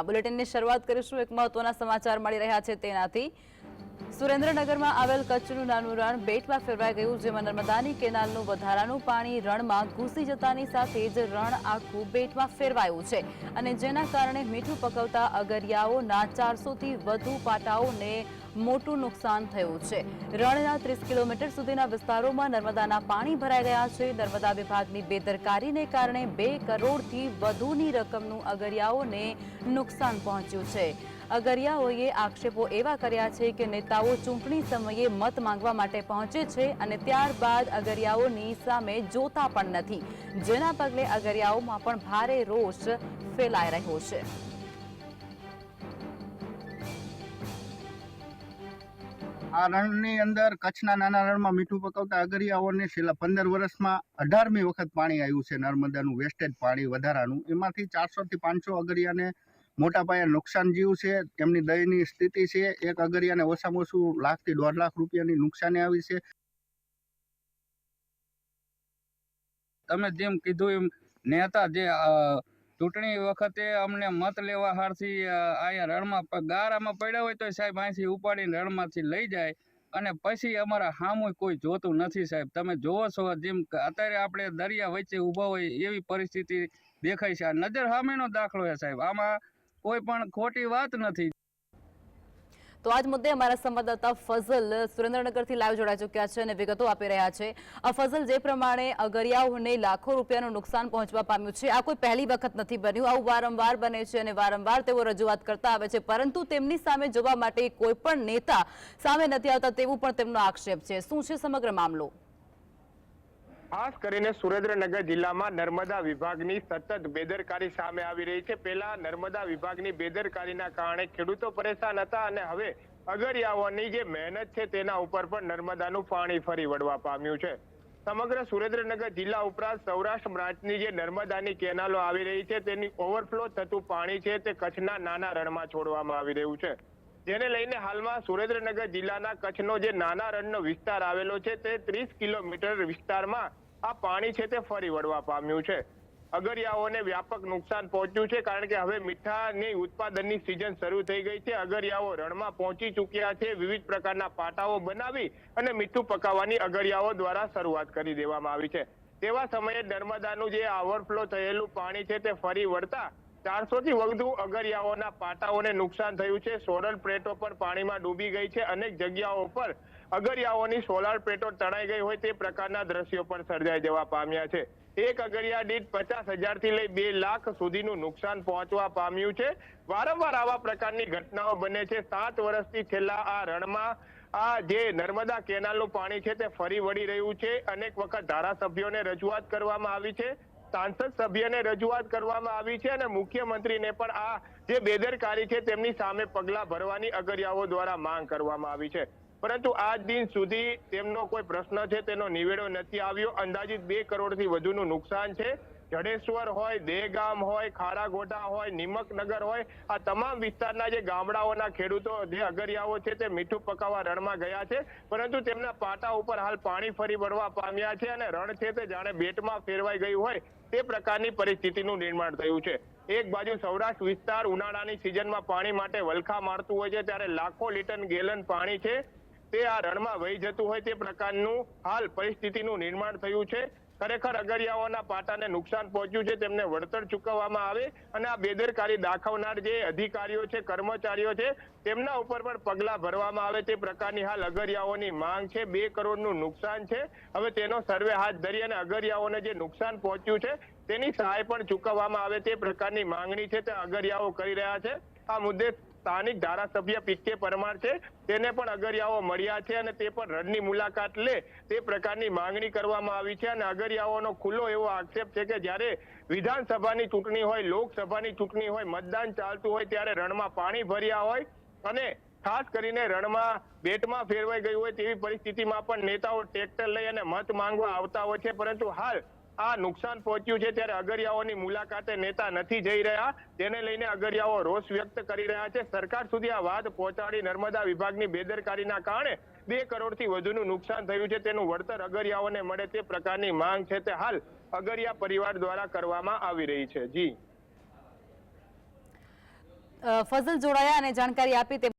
બુલેટિનની શરૂઆત કરીશું. એક મહત્વના સમાચાર મળી રહ્યા છે તેનાથી. સુરેન્દ્રનગરમાં આવેલ કચ્છનું નાનું રણ બેટમાં ફેરવાઈ ગયું, જેમાં નર્મદાની કેનાલનું વધારાનું પાણી રણમાં ઘૂસી જતાની સાથે જ રણ આખું બેટમાં ફેરવાયું છે. અને જેના કારણે મીઠું પકવતા અગરિયાઓના ચારસોથી વધુ પાટાઓને મોટું નુકસાન થયું છે. રણના ત્રીસ કિલોમીટર સુધીના વિસ્તારોમાં નર્મદાના પાણી ભરાઈ ગયા છે. નર્મદા વિભાગની બેદરકારીને કારણે બે કરોડથી વધુની રકમનું અગરિયાઓને નુકસાન પહોંચ્યું છે. અગરિયાઓએ આક્ષેપો એવા કર્યા છે કે નેતાઓ ચૂંટણી સમયે મત માંગવા માટે પહોંચે છે અને ત્યારબાદ અગરિયાઓની સામે જોતા પણ નથી. જેના પગલે અગરિયાઓમાં પણ ભારે રોષ ફેલાઈ રહ્યો છે. આ રણની અંદર કચ્છના નાના રણમાં મીઠું પકવતા અગરિયાઓને છેલ્લા પંદર વર્ષમાં અઢારમી વખત પાણી આવ્યું છે. નર્મદાનું વેસ્ટેજ પાણી વધારાનું. એમાંથી ચારસોથી પાંચસો અગરિયાને મોટા પાયે નુકસાન જીવ છે. તેમની દયનીય સ્થિતિ છે. એક અગરિયાને ઓછામાં ઓછું લાખથી દોઢ લાખ રૂપિયાની નુકસાની આવી છે. તમે જેમ કીધું એમ, નેતા જે ચૂંટણી વખતે અમને મત લેવા હારથી અહીંયા રણમાં ગારામાં પડ્યા હોય તો સાહેબ અહીંથી ઉપાડીને રણમાંથી લઈ જાય. અને પછી અમારા સામું કોઈ જોતું નથી સાહેબ. તમે જોવો છો જેમ અત્યારે આપણે દરિયા વચ્ચે ઊભા હોય એવી પરિસ્થિતિ દેખાય છે. આ નજર સામેનો દાખલો છે સાહેબ. આમાં કોઈ પણ ખોટી વાત નથી. તો આજ મુદ્દે અમારા સંવાદદાતા ફઝલ સુરેન્દ્રનગરથી લાઈવ જોડાઈ ચૂક્યા છે અને વિગતો આપી રહ્યા છે. આ ફઝલ, જે પ્રમાણે અગરિયાઓને લાખો રૂપિયાનું નુકસાન પહોંચવા પામ્યું છે, આ કોઈ પહેલી વખત નથી બન્યું. આવું વારંવાર બને છે અને વારંવાર તેઓ રજૂઆત કરતા આવે છે, પરંતુ તેમની સામે જોવા માટે કોઈ પણ નેતા સામે નથી આવતા તેવું પણ તેમનો આક્ષેપ છે. શું છે સમગ્ર મામલો? ખાસ કરીને સુરેન્દ્રનગર જિલ્લામાં નર્મદા વિભાગની સતત બેદરકારી સામે આવી રહી છે. પહેલા નર્મદા વિભાગની બેદરકારીના કારણે ખેડૂતો પરેશાન હતા અને હવે અગરિયાઓની જે મહેનત છે તેના ઉપર પણ નર્મદાનું પાણી ફરી વળવા પામ્યું છે. સમગ્ર સુરેન્દ્રનગર જિલ્લા ઉપરાંત સૌરાષ્ટ્ર બ્રાન્ચની જે નર્મદાની કેનાલો આવી રહી છે તેની ઓવરફ્લો થતું પાણી છે તે કચ્છના નાના રણમાં છોડવામાં આવી રહ્યું છે. જેને લઈને હાલમાં સુરેન્દ્રનગર જિલ્લાના કચ્છનો જે નાના રણનો વિસ્તાર આવેલો છે તે ત્રીસ કિલોમીટર વિસ્તારમાં આ પાણી છે તે ફરી વળવા પામ્યું છે. અગરિયાઓને વ્યાપક નુકસાન પહોંચ્યું છે કારણ કે હવે મીઠાની ઉત્પાદનની સિઝન શરૂ થઈ ગઈ છે. અગરિયાઓ રણમાં પહોંચી ચૂક્યા છે. વિવિધ પ્રકારના પાટાઓ બનાવી અને મીઠું પકાવવાની અગરિયાઓ દ્વારા શરૂઆત કરી દેવામાં આવી છે. તેવા સમયે નર્મદાનું જે ઓવરફ્લો થયેલું પાણી છે તે ફરી વળતા ચારસો થી વધુ અગરિયાઓના પાટાઓને નુકસાન થયું છે. સોરલ પ્લેટો પર પાણીમાં ડૂબી ગઈ છે. અનેક જગ્યાઓ પર અગરિયાઓની સોલાર પ્લેટો તણાઈ ગઈ હોય તે પ્રકારના દ્રશ્યો પણ સર્જાઈ જવા પામ્યા છે. એક અગરિયા દીઠ પચાસ હજારથી લઈ બે લાખ સુધીનું નુકસાન પહોંચવા પામ્યું છે. વારંવાર આવા પ્રકારની ઘટનાઓ બને છે. સાત વર્ષથી છેલ્લા આ રણમાં આ જે નર્મદા કેનાલનું પાણી છે તે ફરી વળી રહ્યું છે. અનેક વખત ધારાસભ્યોને રજૂઆત કરવામાં આવી છે. સાંસદ સભ્યને રજૂઆત કરવામાં આવી છે અને મુખ્યમંત્રીને પણ આ જે બેદરકારી છે તેમની સામે પગલા ભરવાની અગરિયાઓ દ્વારા માંગ કરવામાં આવી છે. પરંતુ આજ દિન સુધી તેમનો કોઈ પ્રશ્ન છે, તેનો નિવેડો નથી આવ્યો. અંદાજિત બે કરોડથી વધુનું નુકસાન છે. જડેશ્વર હોય, દેગામ હોય ખારાગોટા હોય, નિમકનગર હોય, આ તમામ વિસ્તારના જે ગામડાઓના ખેડૂતો, જે અગરિયાઓ છે, તે મીઠું પકાવવા રણમાં ગયા છે. પરંતુ તેમના પાટા ઉપર હાલ પાણી ફરી વળવા પામ્યા છે અને રણ છે તે જાણે બેટમાં ફેરવાઈ ગયું હોય તે પ્રકારની પરિસ્થિતિનું નિર્માણ થયું છે. એક બાજુ સૌરાષ્ટ્ર વિસ્તાર ઉનાળાની સિઝનમાં પાણી માટે વલખા મારતું હોય છે, ત્યારે લાખો લીટર ગેલન પાણી છે. તે આ રણમાં વહી જતું હોય તે પ્રકારનું હાલ પરિસ્થિતિનું નિર્માણ થયું છે. ખરેખર અગરિયાઓના પાટાને નુકસાન પહોંચ્યું છે, તેમને વળતર ચૂકવવામાં આવે અને આ બેદરકારી દાખવનાર જે અધિકારીઓ છે, કર્મચારીઓ છે, તેમના ઉપર પણ પગલા ભરવામાં આવે તે પ્રકારની હાલ અગરિયાઓની માંગ છે. બે કરોડનું નુકસાન છે. હવે તેનો સર્વે હાથ ધરી અને અગરિયાઓને જે નુકસાન પહોંચ્યું છે, તેની સહાય પણ ચૂકવવામાં આવે તે પ્રકારની માંગણી છે, તે અગરિયાઓ કરી રહ્યા છે. આ મુદ્દે સ્થાનિક ધારાસભ્ય પીકે પરમાર છે. તેને પણ અગરિયાઓ મળ્યા છે અને તે પણ રણની મુલાકાત લે તે પ્રકારની માંગણી કરવામાં આવી છે અને અગરિયાઓનો ખુલ્લો એવો આક્ષેપ છે કે જ્યારે વિધાનસભાની ચૂંટણી હોય, લોકસભાની ચૂંટણી હોય, મતદાન ચાલતું હોય ત્યારે રણમાં પાણી ભર્યા હોય અને ખાસ કરીને રણમાં બેટમાં ફેરવાઈ ગયું હોય તેવી પરિસ્થિતિમાં પણ નેતાઓ ટ્રેક્ટર લઈ અને મત માંગવા આવતા હોય છે. પરંતુ હાલ આ નુકસાન પહોંચ્યું છે ત્યારે અગરિયાઓની મુલાકાતે નેતા નથી જઈ રહ્યા. તેને લઈને અગરિયાઓ રોષ વ્યક્ત કરી રહ્યા છે. સરકાર સુધી આ વાત પહોંચાડી નર્મદા વિભાગની બેદરકારીના કારણે બે કરોડથી વધુનું નુકસાન થયું છે. તેનું વળતર અગરિયાઓને મળે તે પ્રકારની માંગ છે તે હાલ અગરિયા પરિવાર દ્વારા કરવામાં આવી રહી છે. જી. ફઝલ જોડાયા અને જાણકારી આપી